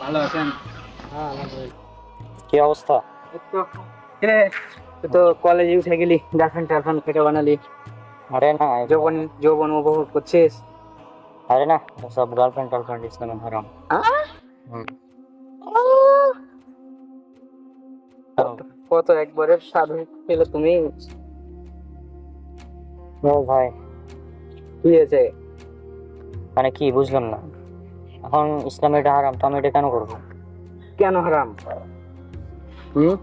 ভালো আছেন কি অবস্থা? রে তুই তো কলেজে উঠে গেলি গার্লফ্রেন্ড টার্লফ্রেন্ড কেটে বানালি। আরে না যৌবন যৌবন উপভোগ করছিস? আরে না সব গার্লফ্রেন্ড টার্লফ্রেন্ড ইসলাম হারাম। হুম। কত একবারে সাধু পেলে তুমি? ও ভাই। কি হয়েছে? মানে কি বুঝলাম না। এখন ইসলাম এটা হারাম তো আমি এটা কেন করব? কেন হারাম? হুম?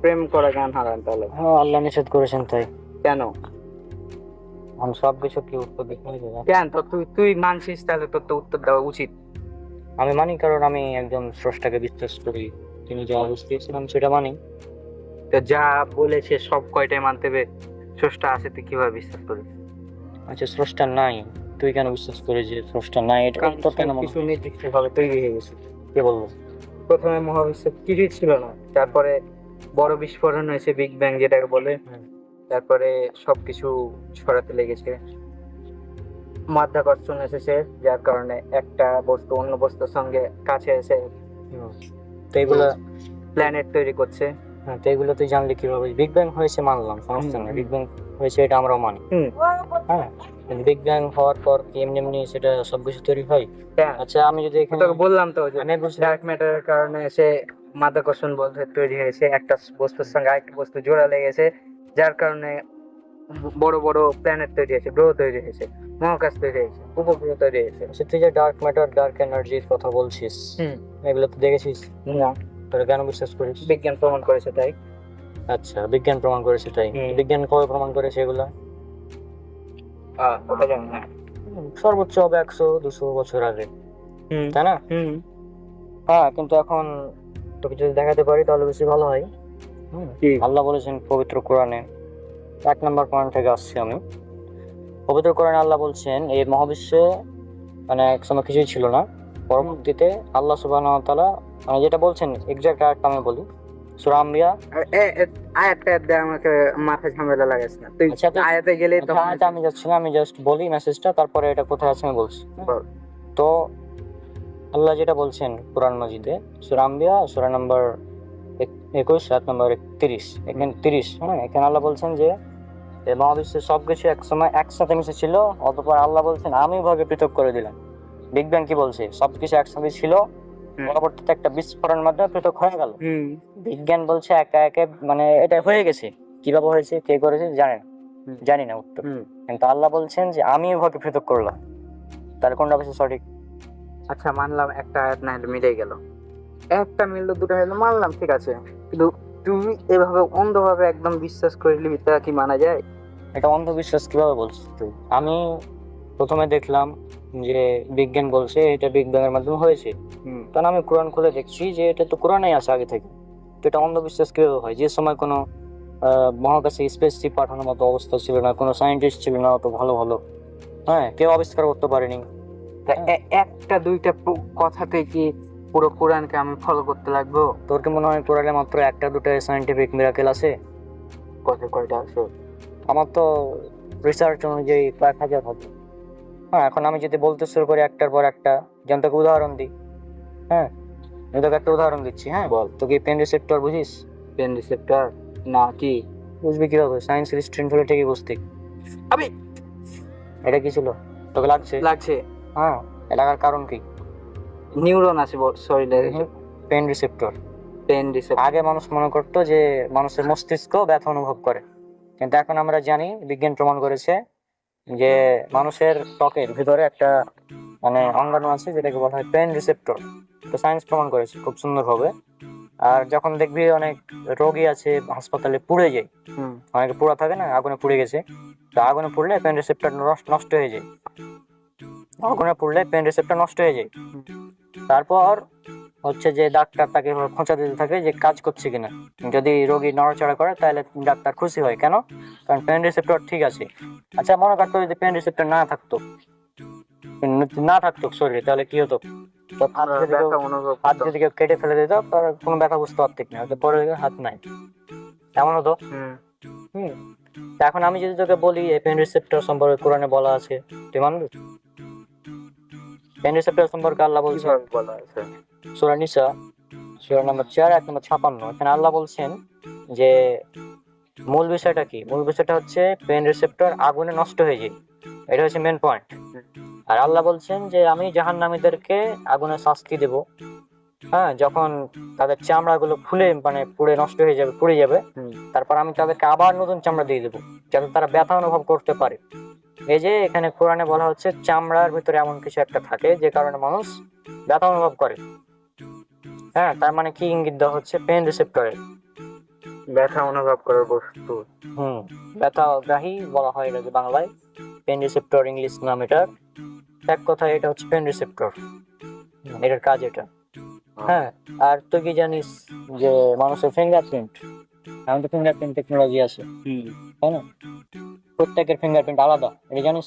প্রেম- করা কেন হারাম তাহলে? হ্যাঁ আল্লাহ নিষেধ করেছেন তাই। কেন? আমি সব কিছু কি উত্তর দিতে কেন? তো তুই তুই মানছিস তাহলে তোর তো উত্তর দেওয়া উচিত। আমি মানি কারণ আমি একজন স্রষ্টাকে বিশ্বাস করি। তিনি যা দিয়েছিলাম সেটা মানি। তো যা বলেছে সব কয়টাই মানতে হবে? স্রষ্টা আছে তুই কীভাবে বিশ্বাস করিস? আচ্ছা স্রষ্টা নাই। তুই কেন বিশ্বাস করিস যে স্রষ্টা নাই? এটা তোর কেন কিছু নির্দিষ্ট ভাবে তৈরি হয়ে গেছে। কে বলব প্রথমে মহাবিশ্ব কিছুই ছিল না। তারপরে বড় বিস্ফোরণ হয়েছে বিগ ব্যাং যেটাকে বলে। হুম। তারপরে সবকিছু ছড়াতে লেগেছে। মাধ্যাকর্ষণ এসেছে যার কারণে একটা বস্তু অন্য বস্তুর সঙ্গে কাছে এসে তো এগুলা প্ল্যানেট তৈরি করছে। হ্যাঁ তো এগুলো তুই জানলে কীভাবে? বিগ ব্যাং হয়েছে মানলাম সমস্যা নেই। বিগ ব্যাং হয়েছে এটা আমরাও মানি। হ্যাঁ বিগ ব্যাং হওয়ার পর কি এমনি এমনি সেটা সবকিছু তৈরি হয়? হ্যাঁ। আচ্ছা আমি যদি এখানে তোকে বললাম তো আমি ডার্ক ম্যাটারের কারণে এসে মাধ্যাকর্ষণ বলতে তৈরি হয়েছে। একটা বস্তুর সঙ্গে আরেকটা বস্তু জোড়া লেগেছে যার কারণে বড় বড় প্ল্যানেট তৈরি হয়েছে গ্রহ তৈরি হয়েছে মহাকাশ তৈরি হয়েছে উপগ্রহ তৈরি হয়েছে। আচ্ছা তুই যে ডার্ক ম্যাটার ডার্ক এনার্জির কথা বলছিস হুম। এগুলো তো দেখেছিস? না। তোরা কেন বিশ্বাস করিস? বিজ্ঞান প্রমাণ করেছে তাই। আচ্ছা বিজ্ঞান প্রমাণ করেছে তাই? বিজ্ঞান কবে প্রমাণ করেছে এগুলা? ওটা জানি না। সর্বোচ্চ হবে একশো দুশো বছর আগে। তাই না? হুম। হ্যাঁ কিন্তু এখন তোকে যদি দেখাতে পারি তাহলে বেশি ভালো হয়। আল্লাহ বলেছেন পবিত্র কোরআনে এক নম্বর কোরআন থেকে আসছি আমি। পবিত্র কোরআনে আল্লাহ বলছেন এই মহাবিশ্বে মানে এক সময় কিছুই ছিল না। পরবর্তীতে আল্লাহ সুবাহ তালা মানে যেটা বলছেন এক্সাক্ট আয়াতটা আমি বলি। সুরা আম্বিয়া। আয়াতটা দে আমাকে মাথা ঝামেলা লাগাস না। তুই আচ্ছা, আয়াতে গেলে আচ্ছা, আমি যাচ্ছি না আমি জাস্ট বলি মেসেজটা তারপরে এটা কোথায় আছে আমি বলছি। তো আল্লাহ যেটা বলছেন কোরআন মাজিদে সুরা আম্বিয়া সুরা নাম্বার একুশ সাত নম্বর এখানে তিরিশ হ্যাঁ? এখানে আল্লাহ বলছেন যে মহাবিশ্বের সবকিছু এক সময় একসাথে মিশে ছিল অতপর আল্লাহ বলছেন আমি ভাগে পৃথক করে দিলাম। বিগ ব্যাং কি বলছে? সবকিছু একসাথে ছিল। পরবর্তীতে একটা বিস্ফোরণের মাধ্যমে পৃথক হয়ে গেল। হুম। বিজ্ঞান বলছে একা একে মানে এটা হয়ে গেছে। কীভাবে হয়েছে কে করেছে জানেন হুম। জানি না উত্তর। কিন্তু আল্লাহ বলছেন যে আমি উহাকে পৃথক করলাম। তাহলে কোনটা বেশি সঠিক? আচ্ছা মানলাম একটা আয়াত না হলে মিলে গেল। একটা মিললো দুটো হলো মানলাম ঠিক আছে। কিন্তু তুমি এভাবে অন্ধভাবে একদম বিশ্বাস করলি তা কি মানা যায়? এটা অন্ধবিশ্বাস কীভাবে বলছিস তুই? আমি প্রথমে দেখলাম যে বিজ্ঞান বলছে এটা বিজ্ঞানের মাধ্যমে হয়েছে। হুম। তখন আমি কোরআন খুলে দেখছি যে এটা তো কোরআনেই আছে আগে থেকে। তো এটা অন্ধবিশ্বাস কীভাবে হয়? যে সময় কোনো মহাকাশে স্পেসশিপ পাঠানোর মতো অবস্থা ছিল না কোনো সায়েন্টিস্ট ছিল না অত ভালো ভালো। হ্যাঁ কেউ আবিষ্কার করতে পারেনি। তা একটা দুইটা কথাতে কি পুরো কোরআনকে আমি ফলো করতে লাগবো? তোর কি মনে হয় কোরআনে মাত্র একটা দুটো সায়েন্টিফিক মিরাকেল আছে? কত কয়টা আছে? আমার তো রিসার্চ অনুযায়ী কয়েক হাজার হবে। হ্যাঁ এখন আমি যদি বলতে শুরু করি একটার পর একটা যেমন তোকে উদাহরণ দিই। হ্যাঁ আমি তোকে একটা উদাহরণ দিচ্ছি হ্যাঁ বল। তোকে পেন রিসেপ্টর বুঝিস? পেন রিসেপ্টর না কি? বুঝবি কীভাবে সায়েন্সের স্টুডেন্ট হলে ঠিকই বুঝতি। আমি এটা কি ছিল? তোকে লাগছে? লাগছে। হ্যাঁ এটা লাগার কারণ কি? নিউরন আছে শরীরে পেন রিসেপ্টর পেন রিসেপ্টর আগে মানুষ মনে করতো যে মানুষের মস্তিষ্ক ব্যথা অনুভব করে। কিন্তু এখন আমরা জানি বিজ্ঞান প্রমাণ করেছে যে মানুষের ত্বকের ভিতরে একটা মানে অঙ্গাণু আছে যেটাকে বলা হয় পেন রিসেপ্টর। তো সায়েন্স প্রমাণ করেছে খুব সুন্দরভাবে। আর যখন দেখবি অনেক রোগী আছে হাসপাতালে পুড়ে যায় হুম। অনেকে পোড়া থাকে না আগুনে পুড়ে গেছে তো আগুনে পুড়লে পেন রিসেপ্টর নষ্ট হয়ে যায়। আগুনে পুড়লে পেন রিসেপ্টর নষ্ট হয়ে যায়। তারপর হচ্ছে যে ডাক্তার তাকে খোঁচা দিতে থাকে যে কাজ করছে কিনা। যদি রোগী নড়াচড়া করে তাহলে ডাক্তার খুশি হয়। কেন? কারণ পেন রিসেপ্টর ঠিক আছে। আচ্ছা মনে করতো যদি পেন রিসেপ্টর না থাকতো। না থাকতো শরীরে তাহলে কি হতো? হাত যদি কেউ- কেটে ফেলে দিত তার কোনো ব্যথা বুঝতে পারতিক না। পরে হাত নাই। এমন হতো। হুম। এখন আমি যদি তোকে বলি এই পেন রিসেপ্টর সম্পর্কে কোরআনে বলা আছে তুই মানবি? পেন রিসেপ্টর সম্পর্কে আল্লাহ বলছেন? বলা আছে সুরা নিসা সুরা নম্বর চার এক নম্বর ছাপান্ন। এখানে আল্লাহ বলছেন যে মূল বিষয়টা কি? মূল বিষয়টা হচ্ছে পেন রিসেপ্টর আগুনে নষ্ট হয়ে যায়। এটা হচ্ছে মেন পয়েন্ট আর আল্লাহ বলছেন যে আমি জাহান্নামীদেরকে আগুনে শাস্তি দেব। হ্যাঁ যখন তাদের চামড়াগুলো ফুলে মানে পুড়ে নষ্ট হয়ে যাবে পুড়ে যাবে তারপর আমি তাদেরকে আবার নতুন চামড়া দিয়ে দেবো যাতে তারা ব্যথা অনুভব করতে পারে। এই যে এখানে কোরআনে বলা হচ্ছে চামড়ার ভিতরে এমন কিছু একটা থাকে যে কারণে মানুষ ব্যথা অনুভব করে। হ্যাঁ তার মানে কি ইঙ্গিত দেওয়া হচ্ছে? পেন রিসেপ্টরের ব্যথা অনুভব করার বস্তু। হুম ব্যথাগ্রাহী বলা হয় এটাকে বাংলায়। পেন রিসেপ্টর ইংলিশ নাম এটার এক কথায় এটা হচ্ছে পেন রিসেপ্টর। এটার কাজ এটা। হ্যাঁ আর তুই কি জানিস যে মানুষের ফিঙ্গারপ্রিন্ট এখন তো ফিঙ্গারপ্রিন্ট টেকনোলজি আছে। হুম। তাই না? প্রত্যেকের ফিঙ্গারপ্রিন্ট আলাদা এটা জানিস?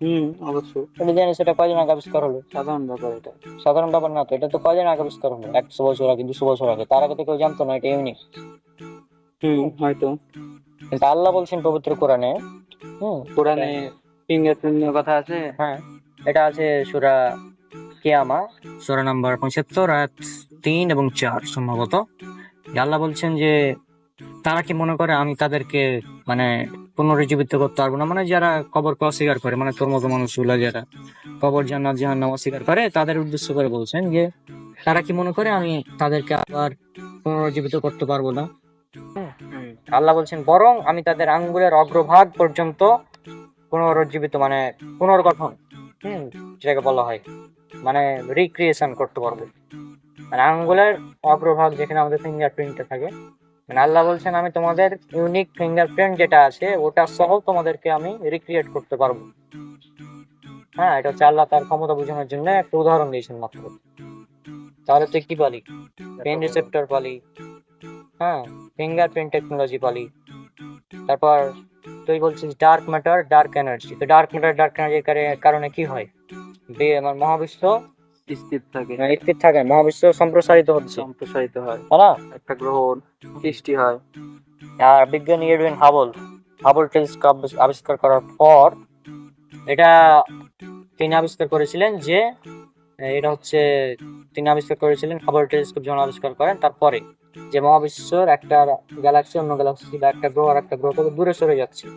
হুম অবশ্যই। এটা জানিস এটা কয়দিন আগে আবিষ্কার হলো? সাধারণ ব্যাপার এটা। সাধারণ ব্যাপার না তো এটা তো কয়দিন আগে আবিষ্কার হলো? একশো বছর আগে দুশো বছর আগে তার আগে তো কেউ জানতো না এটা ইউনিক হুম হয়তো। কিন্তু আল্লাহ বলছেন পবিত্র কোরআনে হুম। কোরআনে ফিঙ্গারপ্রিন্টের কথা আছে? হ্যাঁ এটা আছে সুরা কিয়ামা সুরা নাম্বার পঁচাত্তর আয়াত তিন এবং চার সম্ভবত। আল্লাহ বলছেন যে তারা কি মনে করে আমি তাদেরকে মানে পুনরুজ্জীবিত করতে পারব না। মানে যারা কবরকে অস্বীকার করে মানে তোর মতো মানুষগুলো যারা কবর জান্নাত জাহান্নাম অস্বীকার করে, তাদের উদ্দেশ্য করে বলছেন যে, তারা কি মনে করে আমি তাদেরকে আবার পুনরুজ্জীবিত করতে পারব না? আল্লাহ বলছেন, বরং আমি তাদের আঙ্গুলের অগ্রভাগ পর্যন্ত পুনরুজ্জীবিত মানে পুনর্গঠন, হুম, যেটাকে বলা হয় মানে রিক্রিয়েশন করতে পারব। মানে আঙ্গুলের অগ্রভাগ যেখানে আমাদের ফিঙ্গারপ্রিন্টটা থাকে মানে আল্লাহ বলছেন, আমি তোমাদের ইউনিক ফিঙ্গারপ্রিন্ট যেটা আছে, ওটা সহ তোমাদেরকে আমি রিক্রিয়েট করতে পারব। হ্যাঁ এটা হচ্ছে আল্লাহ তার ক্ষমতা বোঝানোর জন্য একটা উদাহরণ দিয়েছেন মাত্র। তাহলে তুই কি পালি? পেন রিসেপ্টর পালি। হ্যাঁ ফিঙ্গারপ্রিন্ট টেকনোলজি পালি। তারপর তুই বলছিস ডার্ক ম্যাটার ডার্ক এনার্জি তো ডার্ক ম্যাটার ডার্ক এনার্জির কারণে কি হয়? আমার মহাবিশ্ব স্থির থাকে। স্থির থাকে। মহাবিশ্ব সম্প্রসারিত হচ্ছে। সম্প্রসারিত হয়। না একটা গ্রহ সৃষ্টি হয়। আর বিজ্ঞানী এডুইন হাবল হাবল টেলিস্কোপ আবিষ্কার করার পর এটা তিনি আবিষ্কার করেছিলেন যে এটা হচ্ছে তিনি আবিষ্কার করেছিলেন হাবল টেলিস্কোপ যখন আবিষ্কার করেন তারপরে যে মহাবিশ্বর একটা গ্যালাক্সি অন্য গ্যালাক্সি বা একটা গ্রহ আর একটা গ্রহ থেকে দূরে সরে যাচ্ছে।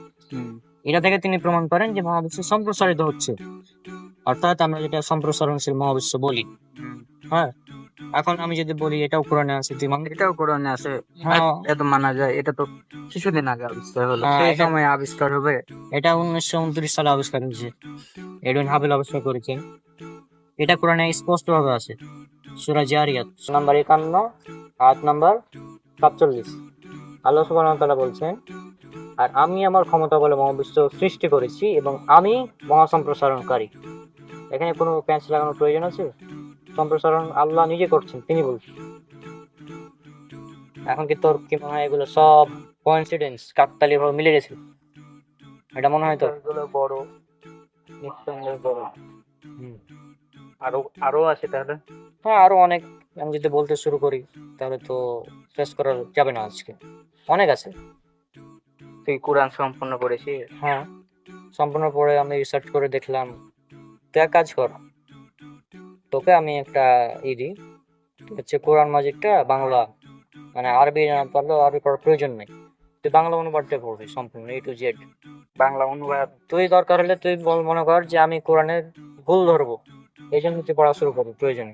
এটা থেকে তিনি প্রমাণ করেন যে মহাবিশ্ব সম্প্রসারিত হচ্ছে। অর্থাৎ আমরা যেটা সম্প্রসারণশীল মহাবিশ্ব বলি। হ্যাঁ? এখন আমি যদি বলি এটাও কোরআনে আছে তুই এটাও কোরআনে আছে। হ্যাঁ। এত মানা যায় এটা তো কিছুদিন আগে আবিষ্কার হলো। হ্যাঁ, সেই সময় আবিষ্কার হবে। এটা উনিশশো উনত্রিশ সালে আবিষ্কার হয়েছে। এডুইন হাবেল আবিষ্কার করেছেন। এটা কোরআনে স্পষ্ট ভাবে আছে। সুরা জারিয়াত নাম্বার একান্ন আট নাম্বার সাতচল্লিশ। আল্লাহ সুবহানাহু ওয়া তাআলা বলছেন আর আমি আমার ক্ষমতা বলে মহাবিশ্ব সৃষ্টি করেছি এবং আমি মহাসম্প্রসারণকারী। এখানে কোনো প্যাঁচ লাগানোর প্রয়োজন আছে? সম্প্রসারণ আল্লাহ নিজে করছেন তিনি বলছেন। এখন কি তোর কি মনে হয় এগুলো সব কোইন্সিডেন্স কাকতালি ভাবে মিলে গেছে? এটা মনে হয় তোর? এগুলো বড়। নিঃসন্দেহে বড়। আরও আরও আছে তাহলে? হ্যাঁ আরও অনেক। আমি যদি বলতে শুরু করি তাহলে তো শেষ করা যাবে না আজকে। অনেক আছে। তুই কোরআন সম্পূর্ণ করেছিস হ্যাঁ। সম্পূর্ণ পরে আমি রিসার্চ করে দেখলাম। তুই এক কাজ কর তোকে আমি একটা ই দিই হচ্ছে কোরআন মাজিদটা বাংলা মানে আরবি জানা পারলেও আরবি পড়ার প্রয়োজন নেই। তুই বাংলা অনুবাদটা পড়বি সম্পূর্ণ এ টু জেড বাংলা অনুবাদ তুই দরকার হলে তুই বল মনে কর যে আমি কোরআনের ভুল ধরবো এই জন্য তুই পড়া শুরু করবি প্রয়োজনে।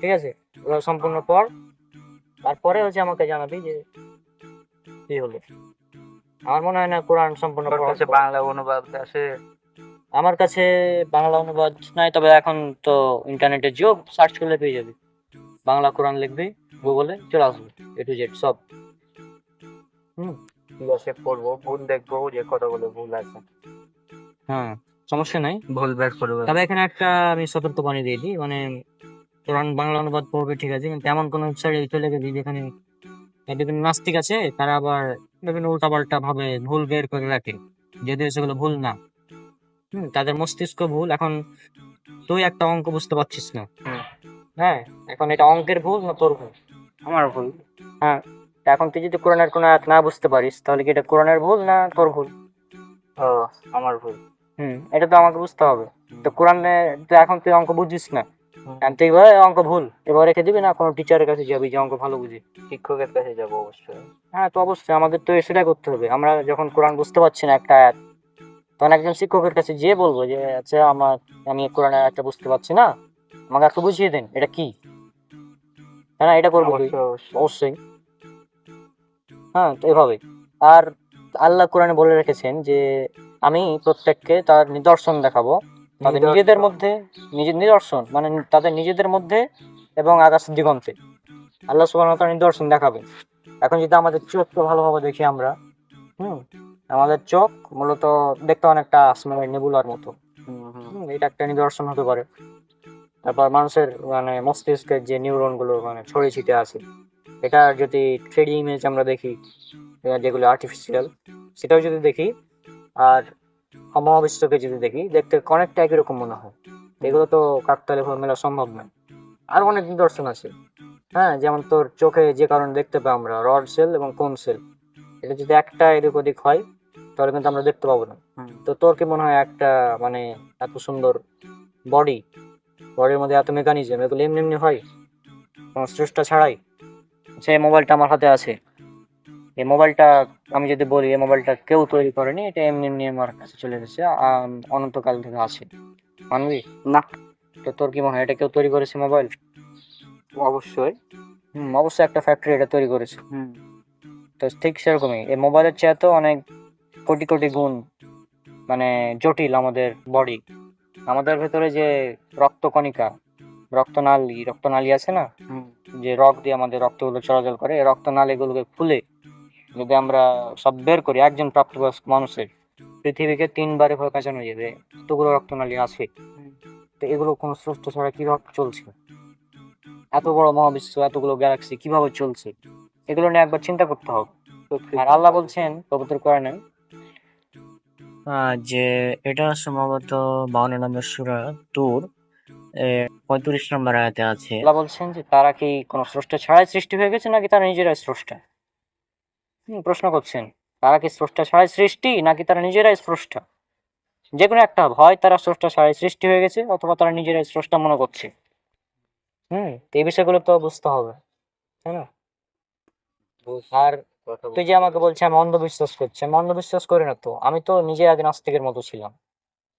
ঠিক আছে? ওরা সম্পূর্ণ পর তারপরে হচ্ছে আমাকে জানাবি যে কি হলো। আমার মনে হয় না কোরআন সম্পূর্ণ। বাংলা অনুবাদ আছে আমার কাছে বাংলা অনুবাদ নাই তবে এখন তো ইন্টারনেটে যুগ সার্চ করলে পেয়ে যাবি। বাংলা কোরআন লিখবি গুগলে চলে আসবে এ টু জেড সব। ঠিক আছে পড়ব ভুল দেখব যে কতগুলো ভুল আছে। হ্যাঁ সমস্যা নাই। ভুল বের করব তবে এখানে একটা আমি সতর্ক বানিয়ে দিয়ে দিই মানে কোরআন বাংলা অনুবাদ পড়বে ঠিক আছে কিন্তু এমন কোনো ওয়েবসাইটে চলে গেছি যেখানে বিভিন্ন নাস্তিক আছে তারা আবার বিভিন্ন উল্টাপাল্টা ভাবে ভুল বের করে রাখে যদিও সেগুলো ভুল না। হুম তাদের মস্তিষ্ক ভুল। এখন তুই একটা অঙ্ক বুঝতে পারছিস না। হ্যাঁ এখন এটা অঙ্কের ভুল না তোর ভুল? আমার ভুল। হ্যাঁ এখন তুই যদি কোরআনের কোনো আয়াত না বুঝতে পারিস তাহলে কি এটা কোরআনের ভুল না তোর ভুল? ও আমার ভুল। হুম এটা তো আমাকে বুঝতে হবে। তো কোরআনে তো এখন তুই অঙ্ক বুঝিস না। তুই এবার অঙ্ক ভুল। এবার রেখে দিবি না কোনো টিচারের কাছে যাবি যে অঙ্ক ভালো বুঝি? শিক্ষকের কাছে যাব অবশ্যই। হ্যাঁ তো অবশ্যই আমাদের তো সেটাই করতে হবে। আমরা যখন কোরআন বুঝতে পারছি না একটা আয়াত তখন একজন শিক্ষকের কাছে যেয়ে বলব যে আচ্ছা আমার আমি কোরআনের আয়াতটা বুঝতে পারছি না। আমাকে একটু বুঝিয়ে দেন এটা কি? হ্যাঁ এটা করব অবশ্যই হ্যাঁ তো এভাবে। আর আল্লাহ কোরআনে বলে রেখেছেন যে আমি প্রত্যেককে তার নিদর্শন দেখাবো। তাদের নিজেদের মধ্যে নিজের নিদর্শন মানে তাদের নিজেদের মধ্যে এবং আকাশ দিগন্তে। আল্লাহ সুবাহ নিদর্শন দেখাবে এখন যদি আমাদের চোখকে ভালোভাবে দেখি আমরা হুম আমাদের চোখ মূলত দেখতে অনেকটা আসমানের নেবুলার মতো। এটা একটা নিদর্শন হতে পারে। তারপর মানুষের মানে মস্তিষ্কের যে নিউরনগুলো মানে ছড়িয়ে ছিটে আছে এটা যদি থ্রিডি ইমেজ আমরা দেখি যেগুলো আর্টিফিশিয়াল সেটাও যদি দেখি আর মহাবিশ্বকে যদি দেখি দেখতে অনেকটা একই রকম মনে হয়। এগুলো তো কাকতালে মেলা সম্ভব নয়। আর অনেক নিদর্শন আছে। হ্যাঁ যেমন তোর চোখে যে কারণে দেখতে পাই আমরা রড সেল এবং কোন সেল এটা যদি একটা এদিক ওদিক হয় তাহলে কিন্তু আমরা দেখতে পাবো না। তো তোর কি মনে হয় একটা মানে এত সুন্দর বডি বডির মধ্যে এত মেকানিজম এগুলো এমনি এমনি হয়? কোনো স্রষ্টা ছাড়াই? যে মোবাইলটা আমার হাতে আছে। এই মোবাইলটা আমি যদি বলি এই মোবাইলটা কেউ তৈরি করেনি এটা এমনি এমনি আমার কাছে চলে এসেছে অনন্তকাল থেকে আছে। মানবি? না। তো তোর কি মনে হয় এটা কেউ তৈরি করেছে মোবাইল অবশ্যই। হুম অবশ্যই একটা ফ্যাক্টরি এটা তৈরি করেছে। হুম। তো ঠিক সেরকমই এই মোবাইলের চেয়ে তো অনেক কোটি কোটি গুণ মানে জটিল আমাদের বডি আমাদের ভেতরে যে রক্তকণিকা রক্তনালী রক্তনালী আছে না? যে রক দিয়ে আমাদের রক্তগুলো চলাচল করে রক্তনালীগুলোকে খুলে যদি আমরা সব বের করি একজন প্রাপ্তবয়স্ক মানুষের পৃথিবীকে তিনবারে ভয় কাঁচানো যাবে এতগুলো রক্তনালী আছে। তো এগুলো কোনো স্রষ্টা ছাড়া কীভাবে চলছে? এত বড় মহাবিশ্ব এতগুলো গ্যালাক্সি কীভাবে চলছে? এগুলো নিয়ে একবার চিন্তা করতে হবে। আর আল্লাহ বলছেন পবিত্র কোরআনে আহ, যে এটা সম্ভবত বাউন্ন নম্বর সুরা তুর পঁয়ত্রিশ নম্বর আয়াতে আছে। বলছেন যে তারা কি কোনো স্রষ্টা ছাড়াই সৃষ্টি হয়ে গেছে নাকি তারা নিজেরাই স্রষ্টা? প্রশ্ন করছেন, তারা কি স্রষ্টা ছাড়াই সৃষ্টি নাকি তারা নিজেরাই স্রষ্টা? যে কোনো একটা। হয় তারা স্রষ্টা ছাড়াই সৃষ্টি হয়ে গেছে অথবা তারা নিজেরাই স্রষ্টা মনে করছে। হুম, এই বিষয়গুলো তো বুঝতে হবে, তাই না? আর তুই যে আমাকে বলছে আমি অন্ধবিশ্বাস করছি। আমি অন্ধবিশ্বাস করি না তো। আমি তো নিজে আগে নাস্তিকের মতো ছিলাম।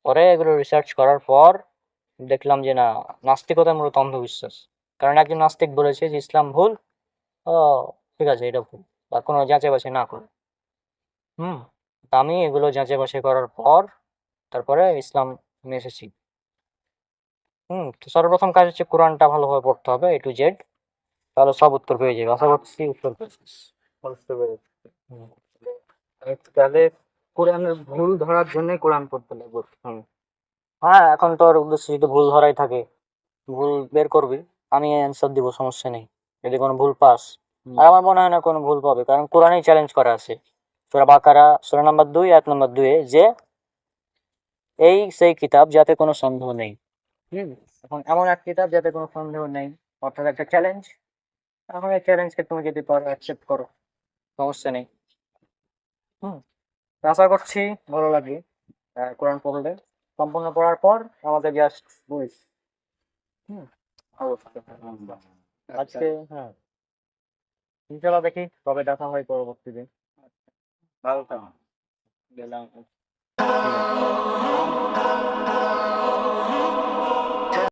পরে এগুলো রিসার্চ করার পর দেখলাম যে না নাস্তিকতা মূলত অন্ধবিশ্বাস। কারণ একজন নাস্তিক বলেছে যে ইসলাম ভুল ও ঠিক আছে এটা ভুল। বা কোনো যাচাই বাছাই না করে। হুম আমি এগুলো যাচাই বাছাই করার পর তারপরে ইসলাম এসেছি। হুম তো সর্বপ্রথম কাজ হচ্ছে কোরআনটা ভালোভাবে পড়তে হবে এ টু জেড তাহলে সব উত্তর পেয়ে যাবে। আশা করছি উত্তর পেয়েছিস। বুঝতে পেরেছি। তাহলে কোরআনের ভুল ধরার জন্য কোরআন পড়তে লাগবে। হ্যাঁ এখন তোর উদ্দেশ্য যদি ভুল ধরাই থাকে ভুল বের করবি আমি অ্যান্সার দিব সমস্যা নেই। যদি কোনো ভুল পাস। আর আমার মনে হয় না কোনো ভুল পাবে কারণ কোরআনেই চ্যালেঞ্জ করা আছে। সুরা বাকারা সুরা নাম্বার দুই এক নাম্বার দুয়ে যে এই সেই কিতাব যাতে কোনো সন্দেহ নেই। হুম। এখন এমন এক কিতাব যাতে কোনো সন্দেহ নেই অর্থাৎ একটা চ্যালেঞ্জ এখন এই চ্যালেঞ্জকে তুমি যদি পারো অ্যাকসেপ্ট করো। সমস্যা নেই। হুম আশা করছি ভালো লাগে কোরআন পড়লে। সম্পূর্ণ পড়ার পর আমাদের জাস্ট বুঝ হুম আজকে হ্যাঁ। ইনশাল্লাহ দেখি কবে দেখা হয় পরবর্তীতে ভালো থাকুন গেলাম।